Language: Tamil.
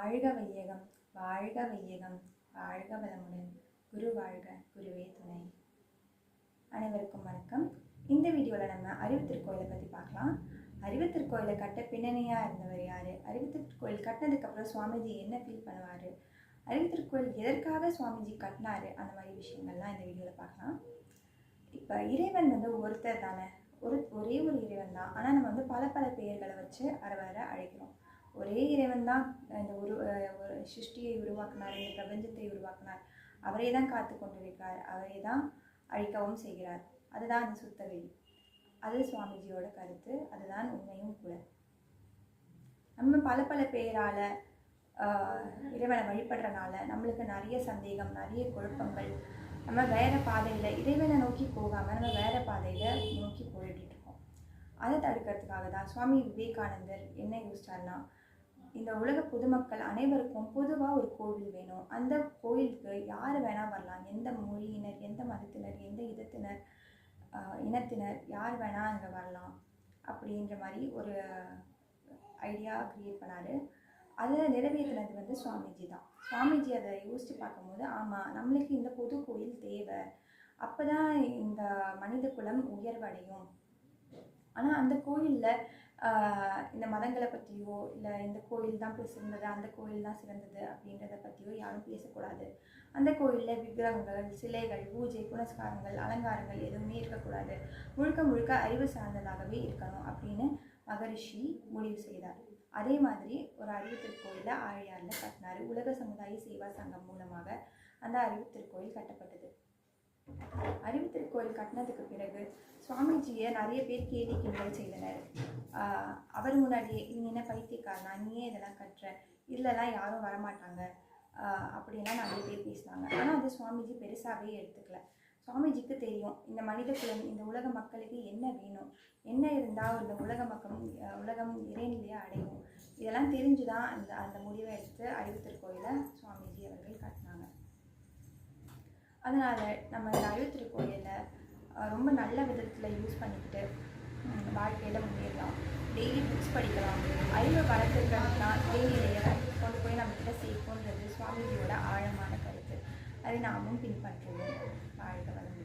வாழ்க வையகம் வாழ்க வையகம் வாழ்க வளமுடன். குரு வாழ்க குருவே துணை. அனைவருக்கும் வணக்கம். இந்த வீடியோவில் நம்ம அறிவுத்திருக்கோயிலை பற்றி பார்க்கலாம். அறிவுத்திருக்கோயிலை கட்ட பின்னணியாக இருந்தவர் யார்? அறிவுத்திருக்கோயில் கட்டினதுக்கப்புறம் சுவாமிஜி என்ன ஃபீல் பண்ணுவார்? அறிவுத்திருக்கோயில் எதற்காக சுவாமிஜி கட்டினாரு? அந்த மாதிரி விஷயங்கள்லாம் இந்த வீடியோவில் பார்க்கலாம். இப்போ இறைவன் வந்து ஒருத்தர் தானே? ஒரு ஒரே ஒரு இறைவன் தான். ஆனால் நம்ம வந்து பல பல பெயர்களை வச்சு அவரை அழைக்கிறோம். ஒரே இறைவன் தான் இந்த உரு ஒரு சிருஷ்டியை உருவாக்கினார் இந்த பிரபஞ்சத்தை உருவாக்கினார். அவரே தான் காத்து கொண்டிருக்கிறார். அவரே தான் அழிக்கவும் செய்கிறார். அதுதான் அந்த சுத்த வெளி. அது சுவாமிஜியோட கருத்து. அதுதான் உண்மையும் கூட. நம்ம பல பல பேரால் இறைவனை வழிபடுறனால நம்மளுக்கு நிறைய சந்தேகம் நிறைய குழப்பங்கள். நம்ம வேற பாதையில் இறைவனை நோக்கி போகாமல் நம்ம வேற பாதையில் நோக்கி போயிட்டு இருக்கோம் அதை தடுக்கிறதுக்காக தான் சுவாமி விவேகானந்தர் என்ன யோசிச்சார்னா இந்த உலக பொதுமக்கள் அனைவருக்கும் பொதுவாக ஒரு கோவில் வேணும். அந்த கோயிலுக்கு யார் வேணால் வரலாம். எந்த மொழியினர் எந்த மதத்தினர் எந்த இதத்தினர் இனத்தினர் யார் வேணால் அங்கே வரலாம். அப்படின்ற மாதிரி ஒரு ஐடியா க்ரியேட் பண்ணார். அதை நிறைவேற்றினது வந்து சுவாமிஜி தான். சுவாமிஜி அதை யோசித்து பார்க்கும்போது ஆமாம் நம்மளுக்கு இந்த பொது கோயில் தேவை. அப்போ தான் இந்த மனித குலம் உயர்வடையும். ஆனால் அந்த கோயிலில் இந்த மதங்களை பற்றியோ இல்லை இந்த கோயில் தான் போய் சிறந்தது அந்த கோயில் தான் சிறந்தது அப்படின்றத பற்றியோ யாரும் பேசக்கூடாது. அந்த கோயிலில் விக்கிரகங்கள் சிலைகள் பூஜை புனஸ்காரங்கள் அலங்காரங்கள் எதுவுமே இருக்கக்கூடாது. முழுக்க முழுக்க அறிவு சார்ந்ததாகவே இருக்கணும் அப்படின்னு மகரிஷி முடிவு செய்தார். அதே மாதிரி ஒரு அறிவு திருக்கோயிலை ஆழியாரில் கட்டினார் உலக சமுதாய சேவா சங்கம் மூலமாக. அந்த அறிவு திருக்கோயில் கட்டப்பட்டது. அறிவு திருக்கோயில் கட்டினதுக்கு பிறகு சுவாமிஜியை நிறைய பேர் கேலி கிண்டல் செய்தனர். அவர் முன்னாடியே நீ என்ன பைத்தியக்காரனா? நீயே இதெல்லாம் கட்டுற. இல்லைலாம் யாரும் வரமாட்டாங்க. அப்படின்லாம் நிறைய பேர் பேசினாங்க. ஆனால் அது சுவாமிஜி பெருசாகவே எடுத்துக்கல. சுவாமிஜிக்கு தெரியும் இந்த மனித குலம் இந்த உலக மக்களுக்கு என்ன வேணும்? என்ன இருந்தால் இந்த உலக மக்கள் உலகம் இறைநிலையாக அடையும்? இதெல்லாம் தெரிஞ்சு தான் அந்த அந்த முடிவை எடுத்து அறிவித்திருக்கோயில அதனால் நம்ம இந்த அறிவு கோயிலை ரொம்ப நல்ல விதத்தில் யூஸ் பண்ணிக்கிட்டு வாழ்க்கையில் முன்னேறலாம். டெய்லி புக்ஸ் படிக்கலாம். அறிவை வளர்த்துக்கிறதுனா டெய்லியிலேயே கொண்டு போய் நம்மக்கிட்ட சேர்க்கணுன்றது சுவாமிஜியோட ஆழமான கருத்து. அதை நாமும் பின்பற்றுவோம். வாழ்க வளம்